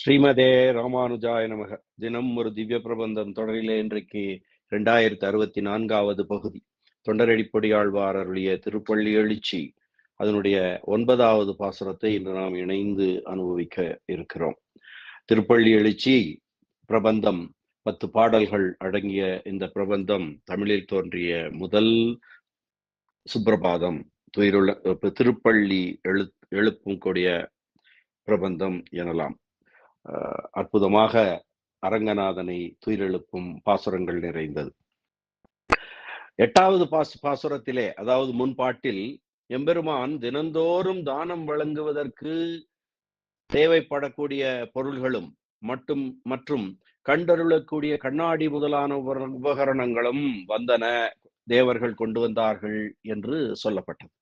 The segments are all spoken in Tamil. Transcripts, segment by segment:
ஸ்ரீமதே ராமானுஜாய நமக. தினம் ஒரு திவ்ய பிரபந்தம் தொடரிலே இன்றைக்கு இரண்டாயிரத்தி அறுபத்தி நான்காவது பகுதி. தொண்டரடிப்பொடியாழ்வார் அருளிய திருப்பள்ளி எழுச்சி. அதனுடைய ஒன்பதாவது பாசுரத்தை இன்று நாம் இணைந்து அனுபவிக்க இருக்கிறோம். திருப்பள்ளி எழுச்சி பிரபந்தம் பத்து பாடல்கள் அடங்கிய இந்த பிரபந்தம் தமிழில் தோன்றிய முதல் சுப்பிரபாதம் துயிருள்ள திருப்பள்ளி எழு எழுப்பும் கூடிய பிரபந்தம் எனலாம். அற்புதமாக அரங்கநாதனை துயிலெழுப்பும் பாசுரங்கள் நிறைந்தது. எட்டாவது பாசு பாசுரத்திலே அதாவது முன்பாட்டில் எம்பெருமான் தினந்தோறும் தானம் வழங்குவதற்கு தேவைப்படக்கூடிய பொருள்களும் மட்டும் மற்றும் கண்டருளக்கூடிய கண்ணாடி முதலான உபகரணங்களும் வந்தன தேவர்கள் கொண்டு வந்தார்கள் என்று சொல்லப்பட்டது.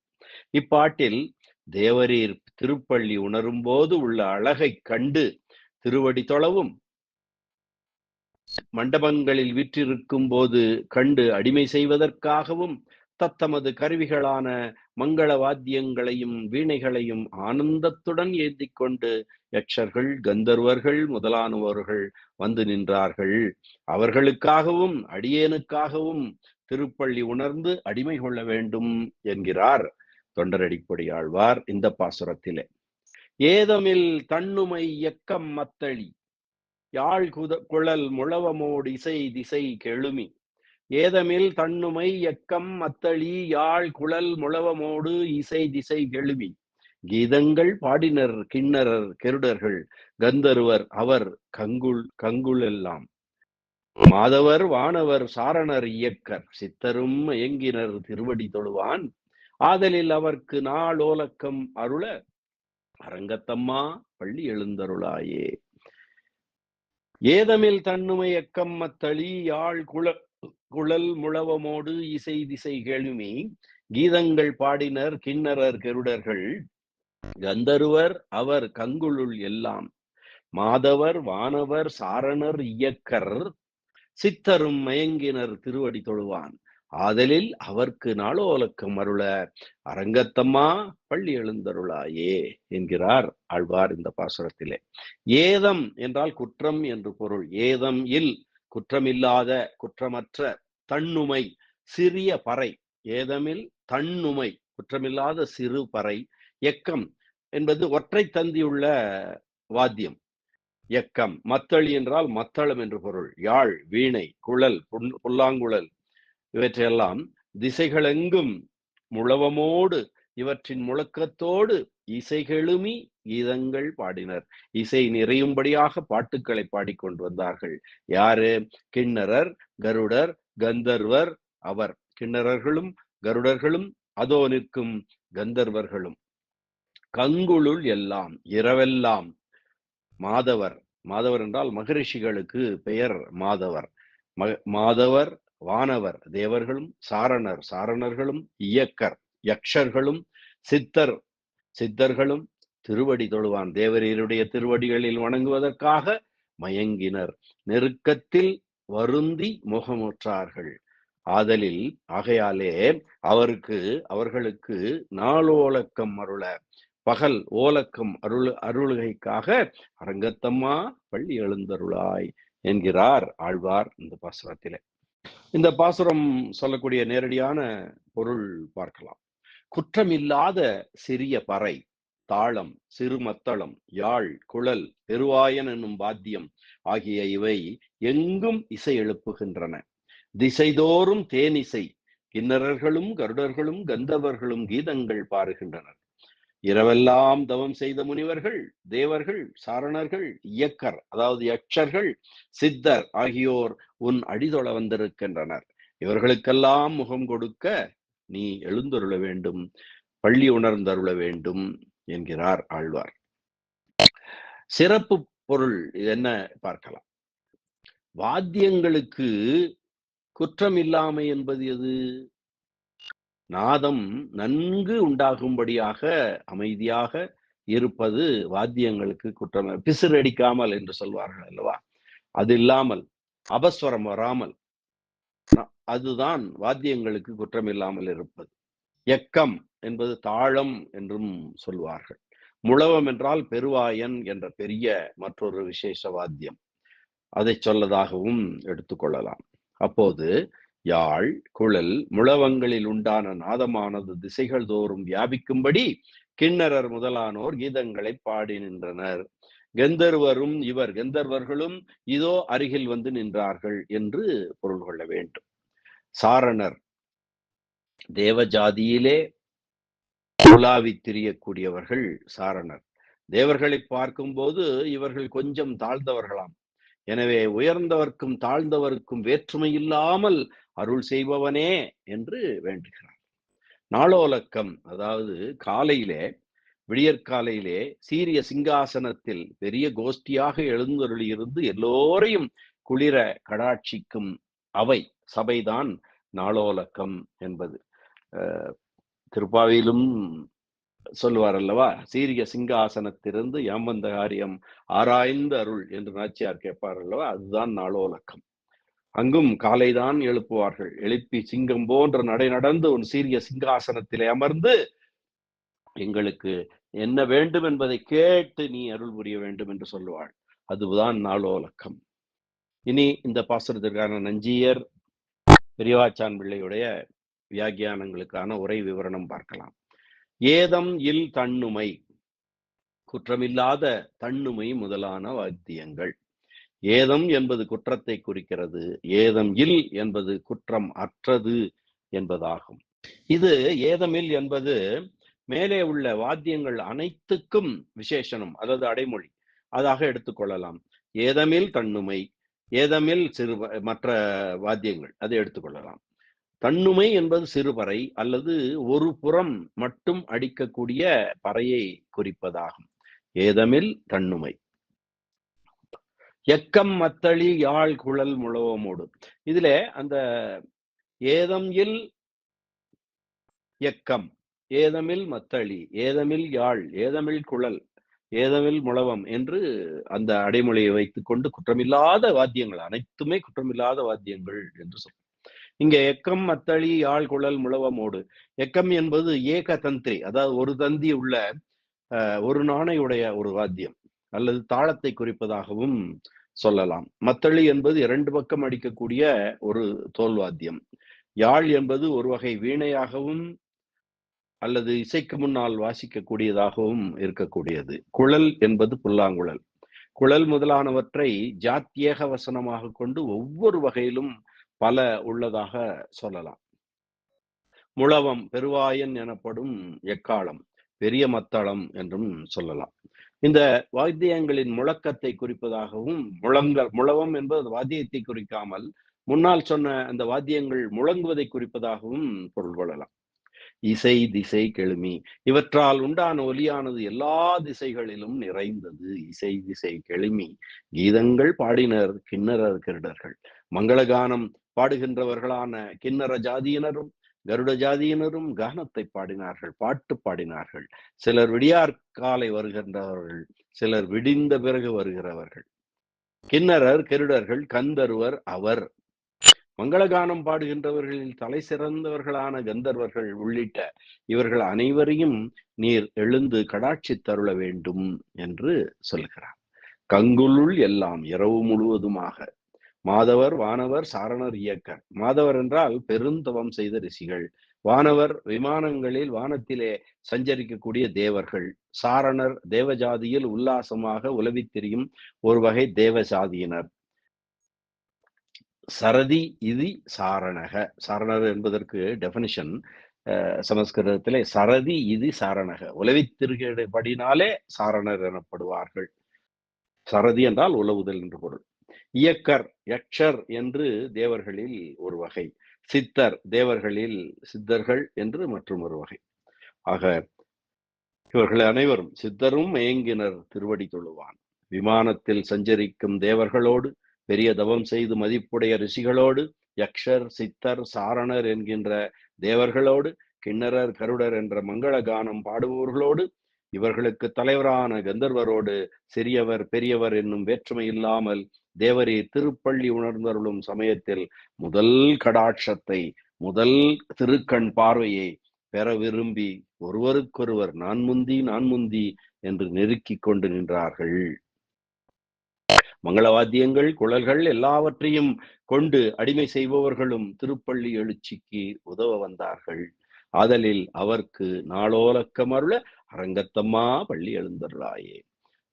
இப்பாட்டில் தேவரீர் திருப்பள்ளி உணரும் போது உள்ள அழகை கண்டு திருவடி தொழவும். மண்டபங்களில் விற்றிருக்கும் போது கண்டு அடிமை செய்வதற்காகவும் தத்தமது கருவிகளான மங்கள வாத்தியங்களையும் வீணைகளையும் ஆனந்தத்துடன் ஏந்தி கொண்டு யக்ஷர்கள் கந்தர்வர்கள் முதலானவர்கள் வந்து நின்றார்கள். அவர்களுக்காகவும் அடியேனுக்காகவும் திருப்பள்ளி உணர்ந்து அடிமை கொள்ள வேண்டும் என்கிறார். தொண்டரடிப்படி ஆழ்வார் இந்த பாசுரத்திலே. ஏதமில் தன்னுமை இயக்கம் மத்தளி யாழ் குத குழல் முழவமோடு இசை திசை கெழுமி. ஏதமில் தன்னுமை எக்கம் மத்தளி யாழ் குழல் முழவமோடு இசை திசை கெழுமி. கீதங்கள் பாடினர் கிண்ணரர் கெருடர்கள் கந்தருவர் அவர் கங்குள் கங்குள் எல்லாம். மாதவர் வானவர் சாரணர் இயக்கர் சித்தரும் மயங்கினர் திருவடி தொழுவான். ஆதலில் அவர்க்கு நாளோலக்கம் அருள அரங்கத்தம்மா பள்ளி எழுந்தருளாயே. ஏதமில் தன்னுமை எக்கம் மத்தளி யாழ் குள குழல் முழவமோடு இசை திசை கெழுமி கீதங்கள் பாடினர் கிண்ணறர் கெருடர்கள். கந்தருவர் அவர் கங்குளுள் எல்லாம். மாதவர் வானவர் சாரணர் இயக்கர். சித்தரும் மயங்கினர் திருவடி தொழுவான். ஆதலில் அவர்க்கு நாளோலக்கம் அருள அரங்கத்தம்மா பள்ளி எழுந்தருளாயே என்கிறார் ஆழ்வார் இந்த பாசுரத்திலே. ஏதம் என்றால் குற்றம் என்று பொருள். ஏதம் இல் குற்றமில்லாத குற்றமற்ற தன்னுமை சிறிய பறை. ஏதமில் தன்னுமை குற்றமில்லாத சிறு பறை. எக்கம் என்பது ஒற்றை தந்தியுள்ள வாத்தியம். எக்கம் மத்தளி என்றால் மத்தளம் என்று பொருள். யாழ் வீணை குழல் புல்லாங்குழல் இவற்றையெல்லாம் திசைகளெங்கும் முழவமோடு இவற்றின் முழக்கத்தோடு இசைகெழுமி கீதங்கள் பாடினர். இசை நிறையும்படியாக பாட்டுக்களை பாடிக்கொண்டு வந்தார்கள். யாரு? கிண்ணறர் கருடர் கந்தர்வர் அவர். கிண்ணறர்களும் கருடர்களும் அதோ நிற்கும் கந்தர்வர்களும். கங்குளுள் எல்லாம் இரவெல்லாம் மாதவர். மாதவர் என்றால் மகரிஷிகளுக்கு பெயர் மாதவர். மாதவர் வானவர் தேவர்களும் சாரணர் சாரணர்களும் இயக்கர் யக்ஷர்களும் சித்தர் சித்தர்களும் திருவடி தொழுவான். தேவரீருடைய திருவடிகளில் வணங்குவதற்காக மயங்கினர். நெருக்கத்தில் வருந்தி முகமுற்றார்கள். ஆதலில் ஆகையாலே அவருக்கு அவர்களுக்கு நாளோலக்கம் அருள பகல் ஓலக்கம் அருள் அருளுகைக்காக அரங்கத்தம்மா பள்ளி எழுந்தருளாய் என்கிறார் ஆழ்வார் இந்த பாசுரத்திலே. இந்த பாசுரம் சொல்லக்கூடிய நேரடியான பொருள் பார்க்கலாம். குற்றமில்லாத சிறிய பறை தாளம் சிறுமத்தளம் யாழ் குழல் பெருவாயன் என்னும் வாத்தியம் ஆகிய இவை எங்கும் இசை எழுப்புகின்றன. திசைதோறும் தேனிசை கிண்ணறர்களும் கருடர்களும் கந்தவர்களும் கீதங்கள் பாருகின்றனர் இரவெல்லாம் தவம் செய்த முனிவர்கள் தேவர்கள் சாரணர்கள் இயக்கர் அதாவது யக்ஷர்கள் சித்தர் ஆகியோர் உன் அடிதொழ வந்திருக்கின்றனர். இவர்களுக்கெல்லாம் முகம் கொடுக்க நீ எழுந்தருள வேண்டும் பள்ளி உணர்ந்தருள வேண்டும் என்கிறார் ஆழ்வார். சிறப்பு பொருள் என்ன பார்க்கலாம். வாத்தியங்களுக்கு குற்றம் இல்லாமை என்பது எது? நாதம் நன்கு உண்டாகும்படியாக அமைதியாக இருப்பது வாத்தியங்களுக்கு குற்றம். பிசிறடிக்காமல் என்று சொல்வார்கள் அல்லவா? அது இல்லாமல் அபஸ்வரம் வராமல். அதுதான் வாத்தியங்களுக்கு குற்றம் இல்லாமல் இருப்பது. எக்கம் என்பது தாளம் என்றும் சொல்வார்கள். முழவம் என்றால் பெருவாயன் என்ற பெரிய மற்றொரு விசேஷ வாத்தியம். அதை சொல்லதாகவும் எடுத்துக்கொள்ளலாம் அப்போது யாழ் குழல் முழவங்களில் உண்டான நாதமானது திசைகள் தோறும் வியாபிக்கும்படி கிண்ணறர் முதலானோர் கீதங்களை பாடி நின்றனர். கந்தர்வரும் இவர் கந்தர்வர்களும் இதோ அருகில் வந்து நின்றார்கள் என்று பொருள் கொள்ள வேண்டும். சாரணர் தேவஜாதியிலே உலாவி திரியக்கூடியவர்கள் சாரணர். தேவர்களை பார்க்கும்போது இவர்கள் கொஞ்சம் தாழ்ந்தவர்களாம். எனவே உயர்ந்தவர்க்கும் தாழ்ந்தவர்க்கும் வேற்றுமை இல்லாமல் அருள் செய்பவனே என்று வேண்டுகிறார் நாளோலக்கம் அதாவது காலையிலே விடியற்காலையிலே சீரிய சிங்காசனத்தில் பெரிய கோஷ்டியாக எழுந்தருளி இருந்து எல்லோரையும் குளிர கடாட்சிக்கும் அவை சபைதான் நாளோலக்கம் என்பது. திருப்பாவிலும் சொல்லுவார் அல்லவா சீரிய சிங்காசனத்திலிருந்து யாமந்த காரியம் ஆராய்ந்து அருள் என்று நாச்சியார் கேட்பார் அல்லவா அதுதான் நாளோலக்கம். அங்கும் காலைதான் எழுப்புவார்கள். எழுப்பி சிங்கம் போன்ற நடை நடந்து உன் சீரிய சிங்காசனத்திலே அமர்ந்து எங்களுக்கு என்ன வேண்டும் என்பதை கேட்டு நீ அருள் புரிய வேண்டும் என்று சொல்லுவாள். அதுதான் நாளோலக்கம். இனி இந்த பாசுரத்திற்கான நஞ்சியர் பெரியவாச்சான் பிள்ளையுடைய வியாக்கியானங்களுக்கான உரை விவரணம் பார்க்கலாம். ஏதம் இல் தன்னுமை. குற்றமில்லாத தன்னுமை முதலான வாத்தியங்கள். ஏதம் என்பது குற்றத்தை குறிக்கிறது. ஏதம் இல் என்பது குற்றம் அற்றது என்பதாகும். இது ஏதமில் என்பது மேலே உள்ள வாத்தியங்கள் அனைத்துக்கும் விசேஷனம் அதாவது அடைமொழி. அதாக எடுத்துக்கொள்ளலாம் ஏதமில் தன்னுமை ஏதமில் சிறு மற்ற வாத்தியங்கள் அதை எடுத்துக்கொள்ளலாம் தன்னுமை என்பது சிறுபறை அல்லது ஒரு புறம் மட்டும் அடிக்கக்கூடிய பறையை குறிப்பதாகும். ஏதமில் தன்னுமை. எக்கம் மத்தளி யாழ் குழல் முழவமோடு. இதுல அந்த ஏதம் இல் எக்கம் ஏதமில் மத்தளி ஏதமில் யாழ் ஏதமில் குழல் ஏதமில் முழவம் என்று அந்த அடைமொழியை வைத்துக் கொண்டு குற்றமில்லாத வாத்தியங்கள் அனைத்துமே குற்றமில்லாத வாத்தியங்கள் என்று சொல்றோம் இங்க எக்கம் மத்தளி யாழ் குழல் முழவமோடு. எக்கம் என்பது ஏக தந்திரி அதாவது ஒரு தந்தி உள்ள ஒரு நாணையுடைய ஒரு வாத்தியம் அல்லது தாளத்தை குறிப்பதாகவும் சொல்லலாம். மத்தளி என்பது இரண்டு பக்கம் அடிக்கக்கூடிய ஒரு தோல் வாத்தியம். யாழ் என்பது ஒரு வகை வீணையாகவும் அல்லது இசைக்கு முன்னால் வாசிக்கக்கூடியதாகவும் இருக்கக்கூடியது. குழல் என்பது புல்லாங்குழல். குழல் முதலானவற்றை ஜாத்தியக வசனமாக கொண்டு ஒவ்வொரு வகையிலும் பல உள்ளதாக சொல்லலாம். முழவம் பெருவாயன் எனப்படும் எக்காலம் பெரிய மத்தளம் என்றும் சொல்லலாம். இந்த வாத்தியங்களின் முழக்கத்தை குறிப்பதாகவும் முழங்கல் முழவம் என்பது வாத்தியத்தை குறிக்காமல் முன்னால் சொன்ன அந்த வாத்தியங்கள் முழங்குவதை குறிப்பதாகவும் பொருள் கொள்ளலாம். இசை திசை கெழுமி இவற்றால் உண்டான ஒலியானது எல்லா திசைகளிலும் நிறைந்தது. இசை திசை கெழுமி கீதங்கள் பாடினர் கிண்ணறர் கிருடர்கள். மங்களகானம் பாடுகின்றவர்களான கிண்ணற ஜாதியினரும் கருட ஜாதியினரும் கானத்தை பாடினார்கள் பாட்டு பாடினார்கள். சிலர் விடியார் காலை வருகின்றவர்கள் சிலர் விடிந்த பிறகு வருகிறவர்கள். கிண்ணறர் கருடர்கள் கந்தருவர் அவர். மங்களகானம் பாடுகின்றவர்களில் தலை சிறந்தவர்களான கந்தர்வர்கள் உள்ளிட்ட இவர்கள் அனைவரையும் நீர் எழுந்து கடாட்சி தருள வேண்டும் என்று சொல்கிறார். கங்குலுள் எல்லாம் இரவு முழுவதுமாக மாதவர் வானவர் சாரணர் இயக்கர். மாதவர் என்றால் பெருந்தவம் செய்த ரிஷிகள். வானவர் விமானங்களில் வானத்திலே சஞ்சரிக்கக்கூடிய தேவர்கள். சாரணர் தேவஜாதியில் உல்லாசமாக உலவி திரியும் ஒரு வகை தேவஜாதியினர். சரதி இது சாரணக. சாரணர் என்பதற்கு டெபனிஷன் சமஸ்கிருதத்திலே சரதி இது சாரணக. உலவித்திருகபடினாலே சாரணர் எனப்படுவார்கள். சரதி என்றால் உலவுதல் என்று பொருள். இயக்கர் யக்ஷர் என்று தேவர்களில் ஒரு வகை சித்தர் தேவர்களில் சித்தர்கள் என்று மற்றும் ஒரு வகை. ஆக இவர்கள் அனைவரும் சித்தரும் மயங்கினர் திருவடி தொழுவான். விமானத்தில் சஞ்சரிக்கும் தேவர்களோடு பெரிய தவம் செய்து மதிப்புடைய ரிஷிகளோடு யக்ஷர் சித்தர் சாரணர் என்கின்ற தேவர்களோடு கிண்ணரர் கருடர் என்ற மங்கள கானம் பாடுபவர்களோடு இவர்களுக்கு தலைவரான கந்தர்வரோடு சிறியவர் பெரியவர் என்னும் வேற்றுமை இல்லாமல் தேவரே திருப்பள்ளி உணர்ந்தருளும் சமயத்தில் முதல் கடாட்சத்தை முதல் திருக்கண் பார்வையை பெற விரும்பி ஒருவருக்கொருவர் நான் முந்தி நான் முந்தி என்று நெருக்கிக் கொண்டு நின்றார்கள். மங்களவாத்தியங்கள் குழல்கள் எல்லாவற்றையும் கொண்டு அடிமை செய்பவர்களும் திருப்பள்ளி எழுச்சிக்கு உதவ வந்தார்கள். ஆதலில் அவர்க்கு நாளோலக்கமருள அரங்கத்தம்மா பள்ளி எழுந்தருளாயே.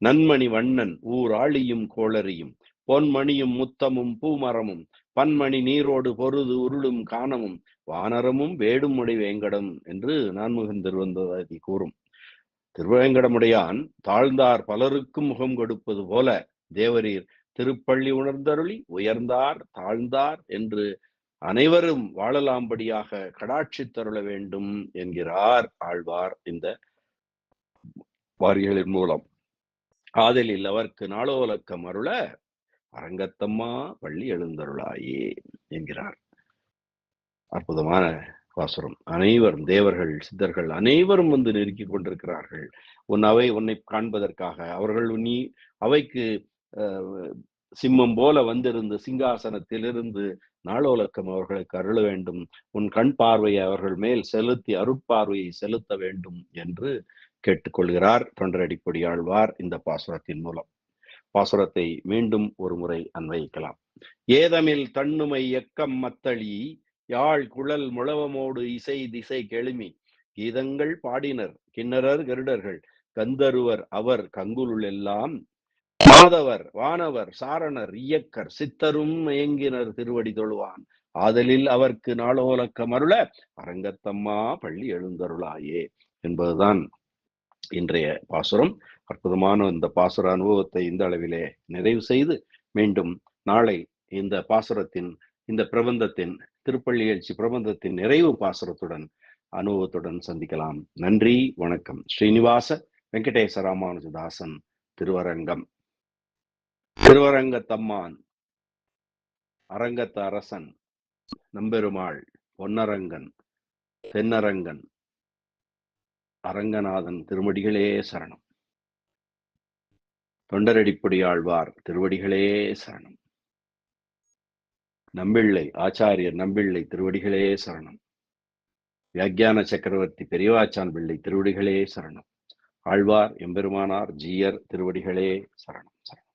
நன்மணி வண்ணன் ஊர் ஆளியும் கோளரியும் பொன்மணியும் முத்தமும் பூமரமும் பன்மணி நீரோடு பொருது உருளும் காணமும் வானரமும் வேடும் வேங்கடம் என்று நான்முகன் திருவந்ததி கூறும். திருவேங்கடமுடையான் தாழ்ந்தார் பலருக்கும் முகம் கொடுப்பது போல தேவரீர் திருப்பள்ளி உணர்ந்தருளி உயர்ந்தார் தாழ்ந்தார் என்று அனைவரும் வாழலாம்படியாக கடாட்சி தருள வேண்டும் என்கிறார் ஆழ்வார் இந்த வாரிகளின் மூலம். ஆதலில் அவர்க்கு நாளோலக்கம் அருள அரங்கத்தம்மா பள்ளி எழுந்தருளாயே என்கிறார். அற்புதமான வாசுரம். அனைவரும் தேவர்கள் சித்தர்கள் அனைவரும் வந்து நெருக்கி கொண்டிருக்கிறார்கள். உன் அவை உன்னை காண்பதற்காக. அவர்கள் நீ அவைக்கு சிம்மம் போல வந்திருந்து சிங்காசனத்திலிருந்து நாளோலக்கம் அவர்களுக்கு அருள வேண்டும். உன் கண் பார்வையை அவர்கள் மேல் செலுத்தி அருட்பார்வையை செலுத்த வேண்டும் என்று கேட்டுக்கொள்கிறார். தொண்டரடிப்பொடி ஆழ்வார் இந்த பாசுரத்தின் மூலம். பாசுரத்தை மீண்டும் ஒரு முறை அன்வயிக்கலாம். ஏதமில் தன்னுமை எக்கம் மத்தளி யாழ் குழல் முழவமோடு இசை திசை கெழுமி. கீதங்கள் பாடினர் கிண்ணரர் கருடர்கள் கந்தருவர் அவர் கங்குலுள் எல்லாம் மாதவர் வானவர் சாரணர் இயக்கர் சித்தரும் மயங்கினர் திருவடி தொழுவான். ஆதலில் அவர்க்கு நாளோலக்க மருள அரங்கத்தம்மா பள்ளி எழுந்தருளாயே என்பதுதான் இன்றைய பாசுரம். அற்புதமான இந்த பாசுர அனுபவத்தை இந்த அளவிலே நிறைவு செய்து மீண்டும் நாளை இந்த பாசுரத்தின் இந்த பிரபந்தத்தின் திருப்பள்ளி எழுச்சி பிரபந்தத்தின் நிறைவு பாசுரத்துடன் அனுபவத்துடன் சந்திக்கலாம். நன்றி வணக்கம். ஸ்ரீனிவாச வெங்கடேச ராமானுஜதாசன் திருவரங்கம். திருவரங்கத்தம்மான் அரங்கத்த அரசன் நம்பெருமாள் பொன்னரங்கன் தென்னரங்கன் அரங்கநாதன் திருவடிகளே சரணம். தொண்டரடிப்படி ஆழ்வார் திருவடிகளே சரணம். நம்பிள்ளை ஆச்சாரியர் நம்பிள்ளை திருவடிகளே சரணம். வியாக்கியான சக்கரவர்த்தி பெரியவாச்சான் பிள்ளை திருவடிகளே சரணம். ஆழ்வார் எம்பெருமானார் ஜீயர் திருவடிகளே சரணம் சரணம்.